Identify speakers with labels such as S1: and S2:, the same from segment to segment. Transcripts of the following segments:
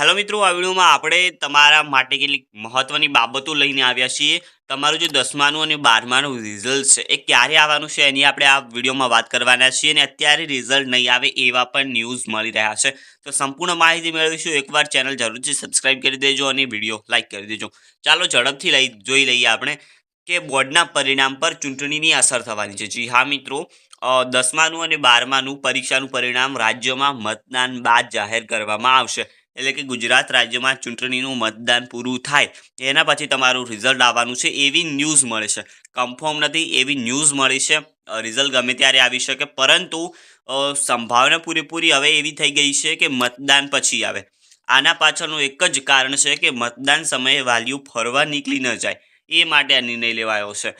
S1: hello મિત્રો આ વિડીયોમાં આપણે તમારા માટે કેટલીક મહત્ત્વની બાબતો લઈને આવ્યા છીએ તમારું જે દસમાનું અને બારમાનું રિઝલ્ટ છે એ ક્યારે આવવાનું છે એની આપણે આ વિડીયોમાં વાત કરવાના છીએ અને અત્યારે રિઝલ્ટ નહીં આવે એવા પણ ન્યૂઝ મળી રહ્યા છે તો સંપૂર્ણ માહિતી મેળવીશું એકવાર ચેનલ જરૂરથી સબસ્ક્રાઈબ કરી દેજો અને વિડીયો લાઇક કરી દેજો ચાલો ઝડપથી લઈ જોઈ લઈએ આપણે કે બોર્ડના પરિણામ પર ચૂંટણીની અસર થવાની છે જી હા મિત્રો દસમાનું અને બારમાનું પરીક્ષાનું પરિણામ રાજ્યમાં મતદાન બાદ જાહેર કરવામાં આવશે એટલે કે ગુજરાત રાજ્યમાં ચૂંટણીનું મતદાન પૂરું થાય એના પછી તમારું રિઝલ્ટ આવવાનું છે એવી ન્યૂઝ મળે છે કન્ફર્મ નથી એવી ન્યૂઝ મળી છે રિઝલ્ટ ગમે ત્યારે આવી શકે પરંતુ સંભાવના પૂરેપૂરી હવે એવી થઈ ગઈ છે કે મતદાન પછી આવે આના પાછળનું એક જ કારણ છે કે મતદાન સમયે વાલીઓ ફરવા નીકળી ન જાય એ માટે આ નિર્ણય લેવાયો છે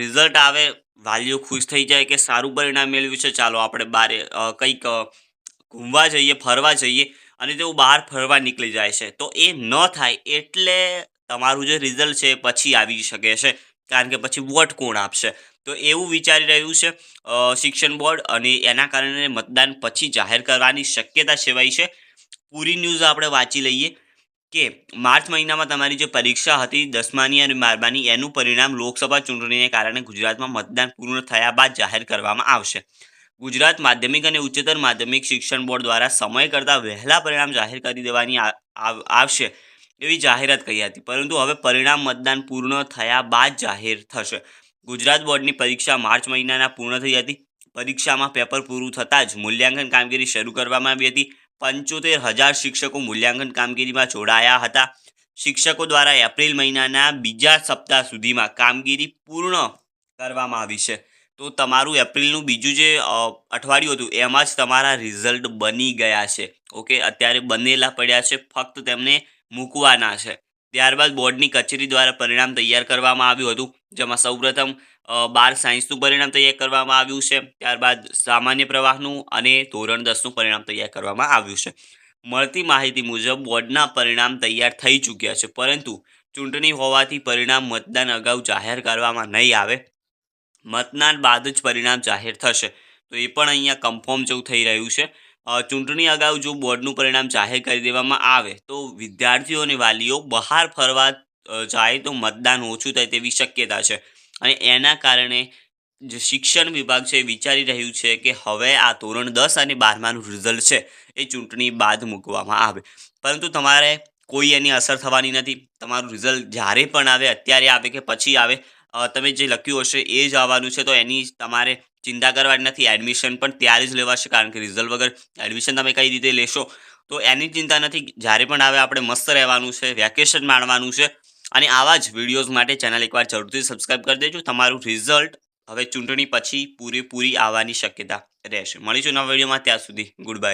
S1: રિઝલ્ટ આવે વાલીઓ ખુશ થઈ જાય કે સારું પરિણામ મેળવ્યું છે ચાલો આપણે બારે કંઈક ઘૂમવા જઈએ ફરવા જઈએ અને તેઓ બહાર ફરવા નીકળી જાય છે તો એ ન થાય એટલે તમારું જે રિઝલ્ટ છે પછી આવી શકે છે કારણ કે પછી વોટ કોણ આપશે તો એવું વિચારી રહ્યું છે શિક્ષણ બોર્ડ અને એના કારણે મતદાન પછી જાહેર કરવાની શક્યતા સેવાય છે પૂરી ન્યૂઝ આપણે વાંચી લઈએ કે માર્ચ મહિનામાં તમારી જે પરીક્ષા હતી દસમાની અને બારમાની એનું પરિણામ લોકસભા ચૂંટણીને કારણે ગુજરાતમાં મતદાન પૂર્ણ થયા બાદ જાહેર કરવામાં આવશે ગુજરાત માધ્યમિક અને ઉચ્ચતર માધ્યમિક શિક્ષણ બોર્ડ દ્વારા સમય કરતાં વહેલા પરિણામ જાહેર કરી દેવાની આવશે એવી જાહેરાત કરી હતી પરંતુ હવે પરિણામ મતદાન પૂર્ણ થયા બાદ જાહેર થશે ગુજરાત બોર્ડની પરીક્ષા માર્ચ મહિનાના પૂર્ણ થઈ હતી પરીક્ષામાં પેપર પૂરું થતાં જ મૂલ્યાંકન કામગીરી શરૂ કરવામાં આવી હતી પંચોતેર હજાર શિક્ષકો મૂલ્યાંકન કામગીરીમાં જોડાયા હતા શિક્ષકો દ્વારા એપ્રિલ મહિનાના બીજા સપ્તાહ સુધીમાં કામગીરી પૂર્ણ કરવામાં આવી છે તો તમારું એપ્રિલનું બીજું જે અઠવાડિયું હતું એમાં જ તમારા રિઝલ્ટ બની ગયા છે ઓકે અત્યારે બનેલા પડ્યા છે ફક્ત તેમને મૂકવાના છે ત્યારબાદ બોર્ડની કચેરી દ્વારા પરિણામ તૈયાર કરવામાં આવ્યું હતું જેમાં સૌપ્રથમ બાર સાયન્સનું પરિણામ તૈયાર કરવામાં આવ્યું છે ત્યારબાદ સામાન્ય પ્રવાહનું અને ધોરણ દસનું પરિણામ તૈયાર કરવામાં આવ્યું છે મળતી માહિતી મુજબ બોર્ડના પરિણામ તૈયાર થઈ ચૂક્યા છે પરંતુ ચૂંટણી હોવાથી પરિણામ મતદાન અગાઉ જાહેર કરવામાં નહીં આવે મતદાન બાદ જ પરિણામ જાહેર થશે તો એ પણ અહીંયા કન્ફર્મ જેવું થઈ રહ્યું છે ચૂંટણી અગાઉ જો બોર્ડનું પરિણામ જાહેર કરી દેવામાં આવે તો વિદ્યાર્થીઓ અને વાલીઓ બહાર ફરવા જાય તો મતદાન ઓછું થાય તેવી શક્યતા છે અને એના કારણે જે શિક્ષણ વિભાગ છે એ વિચારી રહ્યું છે કે હવે આ ધોરણ દસ અને બારમાનું રિઝલ્ટ છે એ ચૂંટણી બાદ મૂકવામાં આવે પરંતુ તમારે કોઈ એની અસર થવાની નથી તમારું રિઝલ્ટ જ્યારે પણ આવે અત્યારે આવે કે પછી આવે તમે જે લખ્યું હશે એ જ આવવાનું છે તો એની તમારે ચિંતા કરવાની નથી એડમિશન પણ ત્યારે જ લેવાશે કારણ કે રિઝલ્ટ વગર એડમિશન તમે કઈ રીતે લેશો તો એની ચિંતા નથી જ્યારે પણ આવે આપણે મસ્ત રહેવાનું છે વેકેશન માણવાનું છે અને આવા જ વિડીયોઝ માટે ચેનલ એકવાર જરૂરથી સબસ્ક્રાઇબ કરી દેજો તમારું રિઝલ્ટ હવે ચૂંટણી પછી પૂરેપૂરી આવવાની શક્યતા રહેશે મળીશું નવા વિડીયોમાં ત્યાં સુધી ગુડ બાય